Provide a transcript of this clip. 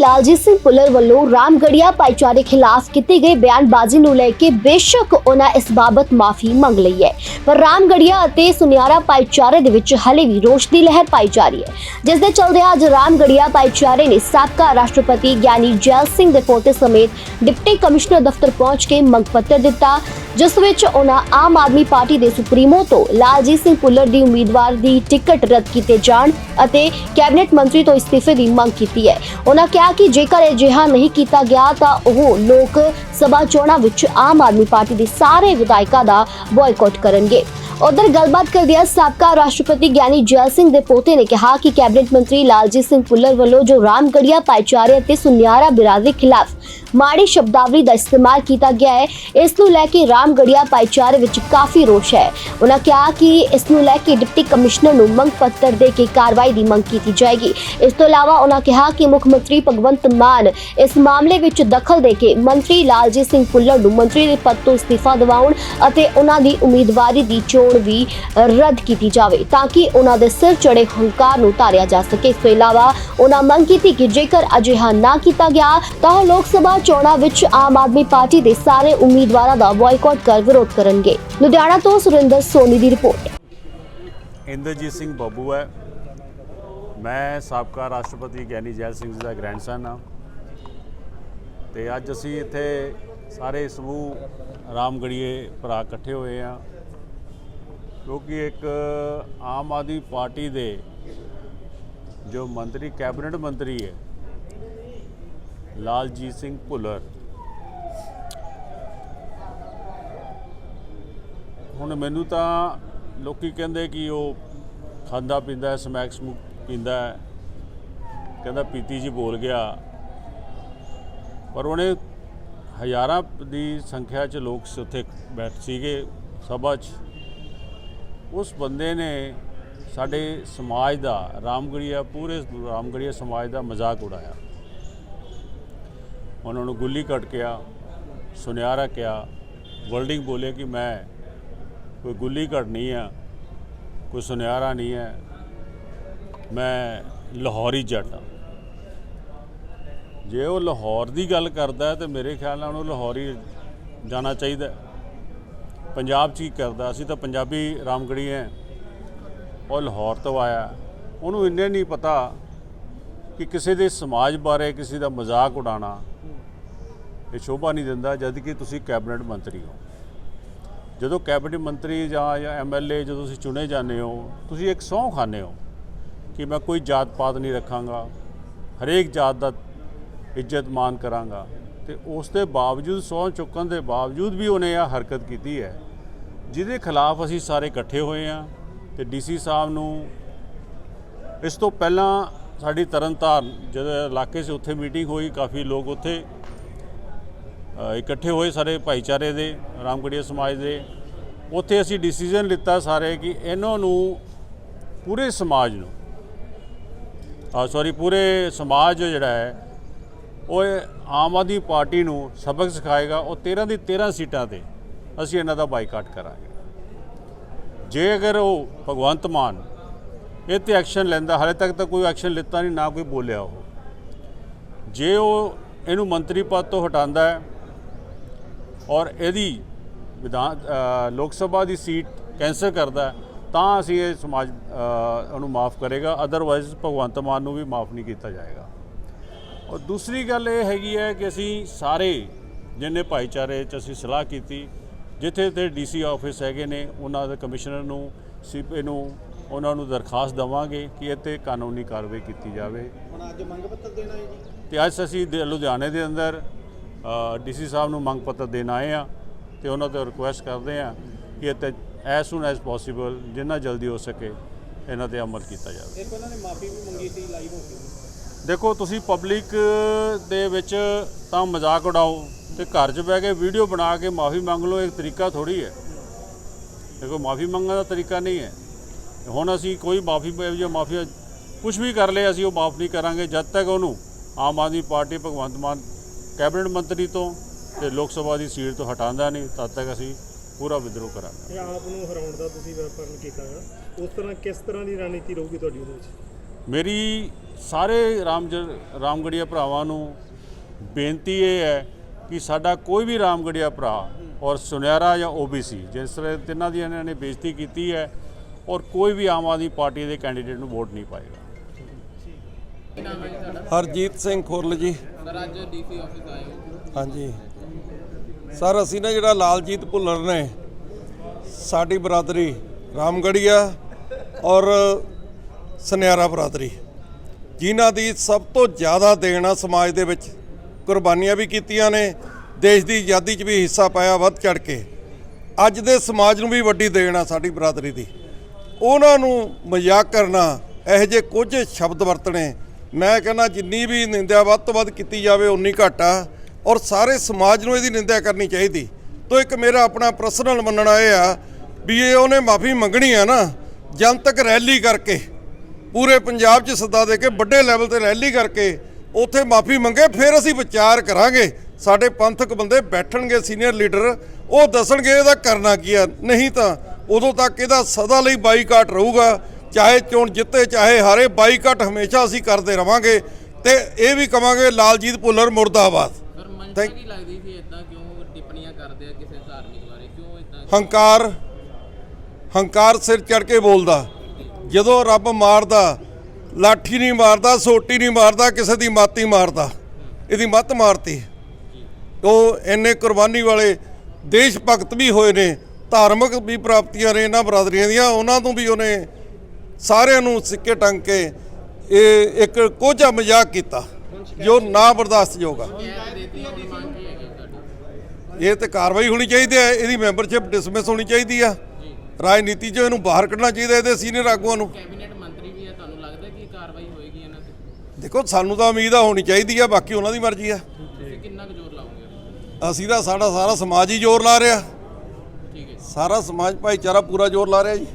ਲਾਲਜੀਤ ਸਿੰਘ ਪੁੱਲਰ ਵੱਲੋਂ ਰਾਮਗੜੀਆ ਭਾਈਚਾਰੇ ਖਿਲਾਫ ਕੀਤੀ ਗਈ ਬਿਆਨਬਾਜ਼ੀ ਨੂੰ ਲੈ ਕੇ ਬੇਸ਼ੱਕ ਉਹਨਾਂ ਇਸ ਬਾਬਤ ਮਾਫੀ ਮੰਗ ਲਈ ਹੈ। ਪਰ ਰਾਮਗੜੀਆ ਅਤੇ ਸੁਨਿਆਰਾ ਭਾਈਚਾਰੇ ਦੇ ਵਿੱਚ ਹਲੇ ਵੀ ਰੋਸ਼ ਦੀ ਲਹਿਰ ਪਾਈ ਜਾ ਰਹੀ ਹੈ। ਜਿਸ ਦੇ ਚਲਦੇ ਅੱਜ ਰਾਮਗੜੀਆ ਭਾਈਚਾਰੇ ਨੇ ਸਾਬਕਾ ਰਾਸ਼ਟਰਪਤੀ ਗਿਆਨੀ ਜੈਲ ਸਿੰਘ ਦੇ ਪੋਤੇ ਸਮੇਤ ਡਿਪਟੀ ਕਮਿਸ਼ਨਰ ਦਫ਼ਤਰ ਪਹੁੰਚ ਕੇ ਮੰਗ ਪੱਤਰ ਦਿੱਤਾ। ਜਿਸ ਵਿੱਚ ਉਹਨਾਂ ਆਮ ਆਦਮੀ ਪਾਰਟੀ ਦੇ ਸੁਪਰੀਮੋ ਤੋਂ ਲਾਲਜੀਤ ਸਿੰਘ ਪੁੱਲਰ ਦੀ ਉਮੀਦਵਾਰ ਦੀ ਟਿਕਟ ਰੱਦ ਕੀਤੇ ਜਾਣ ਅਤੇ ਕੈਬਨਿਟ ਮੰਤਰੀ ਤੋਂ ਇਸਤੀਫੇ ਦੀ ਮੰਗ ਕੀਤੀ ਹੈ। ਉਹਨਾਂ ਕਿਹਾ ਕਿ ਜੇਕਰ ਅਜਿਹਾ ਨਹੀਂ ਕੀਤਾ ਗਿਆ ਤਾਂ ਉਹ ਲੋਕ ਸਭਾ ਚੋਣਾਂ ਵਿੱਚ ਆਮ ਆਦਮੀ ਪਾਰਟੀ ਦੇ ਸਾਰੇ ਵਿਧਾਇਕਾਂ ਦਾ ਬਾਇਕਾਟ ਕਰਨਗੇ। ਉਧਰ ਗੱਲਬਾਤ ਕਰਦਿਆਂ ਸਾਬਕਾ ਰਾਸ਼ਟਰਪਤੀ ਗਿਆਨੀ ਜੈਲ ਸਿੰਘ ਦੇ ਪੋਤੇ ਨੇ ਕਿਹਾ ਕਿ ਕੈਬਨਿਟ ਮੰਤਰੀ ਲਾਲਜੀਤ ਸਿੰਘ ਪੁੱਲਰ ਵੱਲੋਂ ਜੋ ਰਾਮਗੜੀਆ ਭਾਈਚਾਰੇ ਅਤੇ ਸੁਨਿਆਰਾ ਬਿਰਾਦਰੀ ਖਿਲਾਫ ਮਾੜੀ ਸ਼ਬਦਾਵਲੀ ਦਾ ਇਸਤੇਮਾਲ ਕੀਤਾ ਗਿਆ ਹੈ, ਇਸ ਨੂੰ ਲੈ ਕੇ ਰਾਮਗੜੀਆ ਭਾਈਚਾਰੇ ਵਿੱਚ ਕਾਫੀ ਰੋਸ਼ ਹੈ। ਉਹਨਾਂ ਕਿਹਾ ਕਿ ਇਸ ਨੂੰ ਲੈ ਕੇ ਡਿਪਟੀ ਕਮਿਸ਼ਨਰ ਨੂੰ ਮੰਗ ਪੱਤਰ ਦੇ ਕੇ ਕਾਰਵਾਈ ਦੀ ਮੰਗ ਕੀਤੀ ਜਾਏਗੀ। ਇਸ ਤੋਂ ਇਲਾਵਾ ਉਹਨਾਂ ਕਿਹਾ ਕਿ ਮੁੱਖ ਮੰਤਰੀ ਭਗਵੰਤ ਮਾਨ ਇਸ ਮਾਮਲੇ ਵਿੱਚ ਦਖਲ ਦੇ ਕੇ ਮੰਤਰੀ ਲਾਲਜੀਤ ਸਿੰਘ ਪੁੱਲਰ ਨੂੰ ਮੰਤਰੀ ਦੇ ਪਦ ਤੋਂ ਅਸਤੀਫਾ ਦਿਵਾਉਣ ਅਤੇ ਉਹਨਾਂ ਦੀ ਉਮੀਦਵਾਰੀ ਦੀ ਚੋਣ ਵੀ ਰੱਦ ਕੀਤੀ ਜਾਵੇ ਤਾਂ ਕਿ ਉਹਨਾਂ ਦੇ ਸਿਰ ਚੜੇ ਹੰਕਾਰ ਨੂੰ ਉਤਾਰਿਆ ਜਾ ਸਕੇ। ਇਸ ਤੋਂ ਇਲਾਵਾ ਉਹਨਾਂ ਮੰਗ ਕੀਤੀ ਕਿ ਜੇਕਰ ਅਜਿਹਾ ਨਾ ਕੀਤਾ ਗਿਆ ਤਾਂ ਉਹ ਲੋਕ ਸਭਾ ਚੋਣਾਂ ਵਿੱਚ ਆਮ ਆਦਮੀ ਪਾਰਟੀ ਦੇ ਸਾਰੇ ਉਮੀਦਵਾਰਾਂ ਦਾ ਬਾਇਕਾਟ ਕਰ ਵਿਰੋਧ ਕਰਨਗੇ। ਲੁਧਿਆਣਾ ਤੋਂ ਸੁਰਿੰਦਰ ਸੋਨੀ ਦੀ ਰਿਪੋਰਟ। ਇੰਦਰਜੀਤ ਸਿੰਘ ਬੱਬੂ ਹੈ। ਮੈਂ ਸਾਬਕਾ ਰਾਸ਼ਟਰਪਤੀ ਗਿਆਨੀ ਜੈਲ ਸਿੰਘ ਜੀ ਦਾ ਗ੍ਰੈਂਡਸਨ ਹਾਂ। ਤੇ ਅੱਜ ਅਸੀਂ ਇੱਥੇ ਸਾਰੇ ਸਮੂਹ ਰਾਮਗੜੀਏ ਭਰਾ ਇਕੱਠੇ ਹੋਏ ਆ ਕਿਉਂਕਿ ਇੱਕ ਆਮ ਆਦਮੀ ਪਾਰਟੀ ਦੇ ਜੋ ਮੰਤਰੀ, ਕੈਬਨਿਟ ਮੰਤਰੀ ਹੈ, ਲਾਲਜੀਤ ਸਿੰਘ ਭੁੱਲਰ। ਹੁਣ ਮੈਨੂੰ ਤਾਂ ਲੋਕੀ ਕਹਿੰਦੇ ਕਿ ਉਹ ਖਾਂਦਾ ਪੀਂਦਾ ਹੈ ਸਮੈਕ ਸਮੂਕ ਪੀਂਦਾ ਕਹਿੰਦਾ ਪੀਤੀ ਜੀ ਬੋਲ ਗਿਆ। ਪਰ ਉਹਨੇ ਹਜ਼ਾਰਾਂ ਦੀ ਸੰਖਿਆ 'ਚ ਲੋਕ ਉੱਥੇ ਬੈਠ ਸੀਗੇ, ਸਭਾ 'ਚ। ਉਸ ਬੰਦੇ ਨੇ ਸਾਡੇ ਸਮਾਜ ਦਾ, ਰਾਮਗੜੀਆ, ਪੂਰੇ ਰਾਮਗੜੀਆ ਸਮਾਜ ਦਾ ਮਜ਼ਾਕ ਉਡਾਇਆ। ਉਹਨਾਂ ਨੂੰ ਗੁੱਲੀ ਕੱਟ ਕਿਹਾ, ਸੁਨਿਆਰਾ ਕਿਹਾ, ਵਰਲਡਿੰਗ ਬੋਲੇ ਕਿ ਮੈਂ ਕੋਈ ਗੁੱਲੀ ਘੜ ਨਹੀਂ ਆ, ਕੋਈ ਸੁਨਿਆਰਾ ਨਹੀਂ ਹੈ ਮੈਂ ਲਾਹੌਰੀ ਜੱਟ ਆ। ਜੇ ਉਹ ਲਾਹੌਰ ਦੀ ਗੱਲ ਕਰਦਾ ਹੈ ਤੇ ਮੇਰੇ ਖਿਆਲ ਨਾਲ ਉਹਨੂੰ ਲਾਹੌਰੀ ਜਾਣਾ ਚਾਹੀਦਾ ਪੰਜਾਬ 'ਚ ਕੀ ਕਰਦਾ? ਅਸੀਂ ਤਾਂ ਪੰਜਾਬੀ ਰਾਮਗੜੀ ਹੈ। ਉਹ ਲਾਹੌਰ ਤੋਂ ਆਇਆ। ਉਹਨੂੰ ਇੰਨੇ ਨਹੀਂ ਪਤਾ ਕਿ ਕਿਸੇ ਦੇ ਸਮਾਜ ਬਾਰੇ, ਕਿਸੇ ਦਾ ਮਜ਼ਾਕ ਉਡਾਣਾ ਇਹ ਸ਼ੋਭਾ ਨਹੀਂ ਦਿੰਦਾ ਜਦ ਕਿ ਤੁਸੀਂ ਕੈਬਨਿਟ ਮੰਤਰੀ ਹੋ। ਜਦੋਂ ਕੈਬਨਿਟ ਮੰਤਰੀ ਜਾਂ ਜਾਂ ਐਮਐਲਏ ਜਦੋਂ ਤੁਸੀਂ ਚੁਣੇ ਜਾਂਦੇ ਹੋ, ਤੁਸੀਂ ਇੱਕ ਸਹੁੰ ਖਾਂਦੇ ਹੋ ਕਿ ਮੈਂ ਕੋਈ ਜਾਤ ਪਾਤ ਨਹੀਂ ਰੱਖਾਂਗਾ, ਹਰੇਕ ਜਾਤ ਦਾ ਇੱਜ਼ਤ ਮਾਨ ਕਰਾਂਗਾ। ਤੇ ਉਸ ਦੇ ਬਾਵਜੂਦ, ਸਹੁੰ ਚੁੱਕਣ ਦੇ ਬਾਵਜੂਦ ਵੀ ਉਹਨੇ ਇਹ ਹਰਕਤ ਕੀਤੀ ਹੈ। ਜਿਹਦੇ ਖਿਲਾਫ ਅਸੀਂ ਸਾਰੇ ਇਕੱਠੇ ਹੋਏ ਹਾਂ ਤੇ ਡੀਸੀ ਸਾਹਿਬ ਨੂੰ ਇਸ ਤੋਂ ਪਹਿਲਾਂ ਸਾਡੀ ਤਰਨਤਾਰਨ, ਜਦੋਂ ਇਲਾਕੇ 'ਚ ਉੱਥੇ ਮੀਟਿੰਗ ਹੋਈ, ਕਾਫੀ ਲੋਕ ਉੱਥੇ ਇਕੱਠੇ ਹੋਏ ਸਾਰੇ ਭਾਈਚਾਰੇ ਦੇ ਰਾਮਗੜੀਆ ਸਮਾਜ ਦੇ। ਉੱਥੇ ਅਸੀਂ ਡਿਸੀਜਨ ਲਿੱਤਾ ਸਾਰੇ ਕਿ ਇਹਨਾਂ ਨੂੰ ਪੂਰੇ ਸਮਾਜ ਨੂੰ ਆ ਸੌਰੀ ਪੂਰੇ ਸਮਾਜ ਜਿਹੜਾ ਹੈ ਉਹ ਇਹ ਆਮ ਆਦਮੀ ਪਾਰਟੀ ਨੂੰ ਸਬਕ ਸਿਖਾਏਗਾ ਉਹ 13 ਦੀ 13 ਸੀਟਾਂ ਤੇ। ਅਸੀਂ ਇਹਨਾਂ ਦਾ ਬਾਈਕਾਟ ਕਰਾਂਗੇ। ਜੇ ਅਗਰ ਉਹ ਭਗਵੰਤ ਮਾਨ ਇਹ ਤੇ ਐਕਸ਼ਨ ਲੈਂਦਾ, ਹਾਲੇ ਤੱਕ ਤਾਂ ਕੋਈ ਐਕਸ਼ਨ ਲਿੱਤਾ ਨਹੀਂ, ਨਾ ਕੋਈ ਬੋਲਿਆ ਉਹ। ਜੇ ਉਹ ਇਹਨੂੰ ਮੰਤਰੀ ਪਦ ਤੋਂ ਹਟਾਉਂਦਾ ਹੈ ਔਰ ਇਹਦੀ ਵਿਧਾਨ ਲੋਕ ਸਭਾ ਦੀ ਸੀਟ ਕੈਂਸਲ ਕਰਦਾ ਤਾਂ ਅਸੀਂ ਇਹ ਸਮਾਜ ਉਹਨੂੰ ਮਾਫ ਕਰੇਗਾ। ਅਦਰਵਾਈਜ਼ ਭਗਵੰਤ ਮਾਨ ਨੂੰ ਵੀ ਮਾਫ ਨਹੀਂ ਕੀਤਾ ਜਾਏਗਾ। ਔਰ ਦੂਸਰੀ ਗੱਲ ਇਹ ਹੈਗੀ ਹੈ ਕਿ ਅਸੀਂ ਸਾਰੇ ਜਿੰਨੇ ਭਾਈਚਾਰੇ 'ਚ ਅਸੀਂ ਸਲਾਹ ਕੀਤੀ ਜਿੱਥੇ ਤੇ ਡੀਸੀ ਆਫਿਸ ਹੈਗੇ ਨੇ ਉਹਨਾਂ ਦੇ ਕਮਿਸ਼ਨਰ ਨੂੰ ਸੀਪੀ ਨੂੰ ਉਹਨਾਂ ਨੂੰ ਦਰਖਾਸਤ ਦਵਾਂਗੇ ਕਿ 'ਤੇ ਕਾਨੂੰਨੀ ਕਾਰਵਾਈ ਕੀਤੀ ਜਾਵੇ। ਹੁਣ ਅੱਜ ਮੰਗ ਪੱਤਰ ਦੇਣਾ ਹੈ ਜੀ? ਤੇ ਅੱਜ ਅਸੀਂ ਲੁਧਿਆਣੇ ਦੇ ਅੰਦਰ ਡੀਸੀ ਸਾਹਿਬ ਨੂੰ ਮੰਗ ਪੱਤਰ ਦੇਣ ਆਏ ਆ ਤੇ ਉਹਨਾਂ ਤੋਂ ਰਿਕੁਐਸਟ ਕਰਦੇ ਆ ਕਿ ਤੇ ਐਸ ਸੂਨ ਐਸ ਪੋਸੀਬਲ ਜਿੰਨਾ ਜਲਦੀ ਹੋ ਸਕੇ ਇਹਨਾਂ ਤੇ ਅਮਲ ਕੀਤਾ ਜਾਵੇ। ਇੱਕ ਉਹਨਾਂ ਨੇ ਮਾਫੀ ਵੀ ਮੰਗੀ ਸੀ ਲਾਈਵ ਹੋ ਕੇ। ਦੇਖੋ, ਤੁਸੀਂ ਪਬਲਿਕ ਦੇ ਵਿੱਚ ਤਾਂ ਮਜ਼ਾਕ ਉਡਾਓ ਤੇ ਘਰ 'ਚ ਬਹਿ ਕੇ ਵੀਡੀਓ ਬਣਾ ਕੇ ਮਾਫੀ ਮੰਗ ਲਓ, ਇੱਕ ਤਰੀਕਾ ਥੋੜੀ ਹੈ। ਦੇਖੋ, ਮਾਫੀ ਮੰਗਣ ਦਾ ਤਰੀਕਾ ਨਹੀਂ ਹੈ। ਹੁਣ ਅਸੀਂ ਕੋਈ ਮਾਫੀ ਜਾਂ ਮਾਫੀਆ ਕੁਝ ਵੀ ਕਰ ਲਏ, ਅਸੀਂ ਉਹ ਮਾਫ ਨਹੀਂ ਕਰਾਂਗੇ। ਜਦ ਤੱਕ ਉਹਨੂੰ ਆਮ ਆਦਮੀ ਪਾਰਟੀ, ਭਗਵੰਤ ਮਾਨ ਕੈਬਨਿਟ ਮੰਤਰੀ ਤੋਂ ਤੇ ਲੋਕ ਸਭਾ ਦੀ ਸੀਟ ਤੋਂ ਹਟਾਉਂਦਾ ਨਹੀਂ, ਤਦ ਤੱਕ ਅਸੀਂ ਪੂਰਾ ਵਿਦਰੋਹ ਕਰਾਂਗੇ। ਆਪ ਨੂੰ ਹਰਾਉਣ ਦਾ ਤੁਸੀਂ ਵੈਪਨ ਕੀਤਾ ਉਸ ਤਰ੍ਹਾਂ ਕਿਸ ਤਰ੍ਹਾਂ ਦੀ ਰਣਨੀਤੀ ਰਹੂਗੀ ਤੁਹਾਡੀ ਉਹਦੇ ਵਿੱਚ? ਮੇਰੀ ਸਾਰੇ ਰਾਮ ਰਾਮਗੜੀਆ ਭਰਾਵਾਂ ਨੂੰ ਬੇਨਤੀ ਇਹ ਹੈ ਕਿ ਸਾਡਾ ਕੋਈ ਵੀ ਰਾਮਗੜੀਆ ਭਰਾ ਔਰ ਸੁਨਿਆਰਾ ਜਾਂ ਓਬੀਸੀ, ਜਿਸ ਤਰ੍ਹਾਂ ਤਿੰਨਾਂ ਦੀ ਇਹਨਾਂ ਨੇ ਬੇਇੱਜ਼ਤੀ ਕੀਤੀ ਹੈ ਔਰ ਕੋਈ ਵੀ ਆਮ ਆਦਮੀ ਪਾਰਟੀ ਦੇ ਕੈਂਡੀਡੇਟ ਨੂੰ ਵੋਟ ਨਹੀਂ ਪਾਏਗਾ। ਹਰਜੀਤ ਸਿੰਘ ਖੁਰਲ ਜੀ। ਸਰ ਅੱਜ ਡੀਸੀ ਆਫਿਸ ਆਏ ਹੋ ਹਾਂਜੀ। ਸਰ, ਅਸੀਂ ਨਾ ਜਿਹੜਾ ਲਾਲਜੀਤ ਭੁੱਲਰ ਨੇ, ਸਾਡੀ ਬਰਾਦਰੀ ਰਾਮਗੜੀਆ ਔਰ ਸੁਨਿਆਰਾ ਬਰਾਦਰੀ। ਜਿਨ੍ਹਾਂ ਦੀ ਸਭ ਤੋਂ ਜ਼ਿਆਦਾ ਦੇਣ ਆ ਸਮਾਜ ਦੇ ਵਿੱਚ ਕੁਰਬਾਨੀਆਂ ਵੀ ਕੀਤੀਆਂ ਨੇ, ਦੇਸ਼ ਦੀ ਆਜ਼ਾਦੀ 'ਚ ਵੀ ਹਿੱਸਾ ਪਾਇਆ ਵੱਧ ਚੜ ਕੇ। ਅੱਜ ਦੇ ਸਮਾਜ ਨੂੰ ਵੀ ਵੱਡੀ ਦੇਣ ਆ ਸਾਡੀ ਬਰਾਦਰੀ ਦੀ। ਉਹਨਾਂ ਨੂੰ ਮਜ਼ਾਕ ਕਰਨਾ, ਇਹੋ ਜਿਹੇ ਕੁਝ ਸ਼ਬਦ ਵਰਤਣੇ, ਮੈਂ ਕਹਿੰਦਾ ਜਿੰਨੀ ਵੀ ਨਿੰਦਿਆ ਵੱਧ ਤੋਂ ਵੱਧ ਕੀਤੀ ਜਾਵੇ ਉਨੀ ਘੱਟ ਆ। ਔਰ ਸਾਰੇ ਸਮਾਜ ਨੂੰ ਇਹਦੀ ਨਿੰਦਿਆ ਕਰਨੀ ਚਾਹੀਦੀ। ਤੋ ਇੱਕ ਮੇਰਾ ਆਪਣਾ ਪਰਸਨਲ ਮੰਨਣਾ ਇਹ ਆ ਵੀ ਇਹ ਉਹਨੇ ਮਾਫੀ ਮੰਗਣੀ ਆ ਨਾ, ਜਨਤਕ ਰੈਲੀ ਕਰਕੇ। ਪੂਰੇ ਪੰਜਾਬ 'ਚ ਸੱਦਾ ਦੇ ਕੇ ਵੱਡੇ ਲੈਵਲ ਤੇ ਰੈਲੀ ਕਰਕੇ ਉੱਥੇ ਮਾਫੀ ਮੰਗੇ ਫਿਰ ਅਸੀਂ ਵਿਚਾਰ ਕਰਾਂਗੇ। ਸਾਡੇ ਪੰਥਕ ਬੰਦੇ ਬੈਠਣਗੇ ਸੀਨੀਅਰ ਲੀਡਰ ਉਹ ਦੱਸਣਗੇ ਇਹਦਾ ਕਰਨਾ ਕੀ ਆ। ਨਹੀਂ ਤਾਂ ਉਦੋਂ ਤੱਕ ਇਹਦਾ ਸਦਾ ਲਈ ਬਾਈਕਾਟ ਰਹੂਗਾ। ਚਾਹੇ ਚੋਣ ਜਿੱਤੇ ਚਾਹੇ ਹਾਰੇ ਬਾਈਕਾਟ ਹਮੇਸ਼ਾ ਅਸੀਂ ਕਰਦੇ ਰਵਾਂਗੇ। ਤੇ ਇਹ ਵੀ ਕਵਾਂਗੇ ਲਾਲਜੀਤ ਭੁੱਲਰ ਮੁਰਦਾਬਾਦ। ਸਰ ਮਨਸ਼ਾ Thank- ਕੀ ਲੱਗਦੀ ਸੀ ਇਦਾਂ ਕਿਉਂ ਟਿੱਪਣੀਆਂ ਕਰਦੇ ਆ ਕਿਸੇ ਧਾਰਮਿਕ ਬਾਰੇ। ਕਿਉਂ ਇਦਾਂ ਹੰਕਾਰ ਹੰਕਾਰ ਸਿਰ ਚੜ ਕੇ ਬੋਲਦਾ। ਜਦੋਂ ਰੱਬ ਮਾਰਦਾ, ਲਾਠੀ ਨਹੀਂ ਮਾਰਦਾ, ਸੋਟੀ ਨਹੀਂ ਮਾਰਦਾ, ਕਿਸੇ ਦੀ ਮੱਤ ਹੀ ਮਾਰਦਾ। ਇਹਦੀ ਮੱਤ ਮਾਰਤੀ। ਉਹ ਇੰਨੇ ਕੁਰਬਾਨੀ ਵਾਲੇ ਦੇਸ਼ ਭਗਤ ਵੀ ਹੋਏ ਨੇ, ਧਾਰਮਿਕ ਵੀ ਪ੍ਰਾਪਤੀਆਂ ਨੇ ਇਹਨਾਂ ਬਰਾਦਰੀਆਂ ਦੀਆਂ, ਉਹਨਾਂ ਤੋਂ ਵੀ ਉਹਨੇ ਸਾਰਿਆਂ ਨੂੰ ਸਿੱਕੇ ਟੰਗ ਕੇ ਇਹ ਇੱਕ ਕੋਝਾ ਮਜ਼ਾਕ ਕੀਤਾ, ਜੋ ਨਾ ਬਰਦਾਸ਼ਤਯੋਗ ਆ। ਇਹ ਤੇ ਕਾਰਵਾਈ ਹੋਣੀ ਚਾਹੀਦੀ ਹੈ, ਇਹਦੀ ਮੈਂਬਰਸ਼ਿਪ ਡਿਸਮਿਸ ਹੋਣੀ ਚਾਹੀਦੀ ਆ। ਰਾਜਨੀਤੀ 'ਚੋਂ ਇਹਨੂੰ ਬਾਹਰ ਕੱਢਣਾ ਚਾਹੀਦਾ ਇਹਦੇ ਸੀਨੀਅਰ ਆਗੂਆਂ ਨੂੰ। ਕੈਬਨਿਟ ਮੰਤਰੀ ਵੀ ਹੈ ਤੁਹਾਨੂੰ ਲੱਗਦਾ ਕਿ ਕਾਰਵਾਈ ਹੋਏਗੀ ਇਹਨਾਂ ਤੇ? ਦੇਖੋ ਸਾਨੂੰ ਤਾਂ ਉਮੀਦ ਆ ਹੋਣੀ ਚਾਹੀਦੀ ਆ ਬਾਕੀ ਉਹਨਾਂ ਦੀ ਮਰਜ਼ੀ ਆ। ਕਿੰਨਾ ਕੁ ਜ਼ੋਰ ਲਾਓਗੇ? ਅਸੀਂ ਤਾਂ ਸਾਡਾ ਸਾਰਾ ਸਮਾਜ ਹੀ ਜ਼ੋਰ ਲਾ ਰਿਹਾ। ਠੀਕ ਹੈ ਸਾਰਾ ਸਮਾਜ ਭਾਈਚਾਰਾ ਪੂਰਾ ਜ਼ੋਰ ਲਾ ਰਿਹਾ ਜੀ।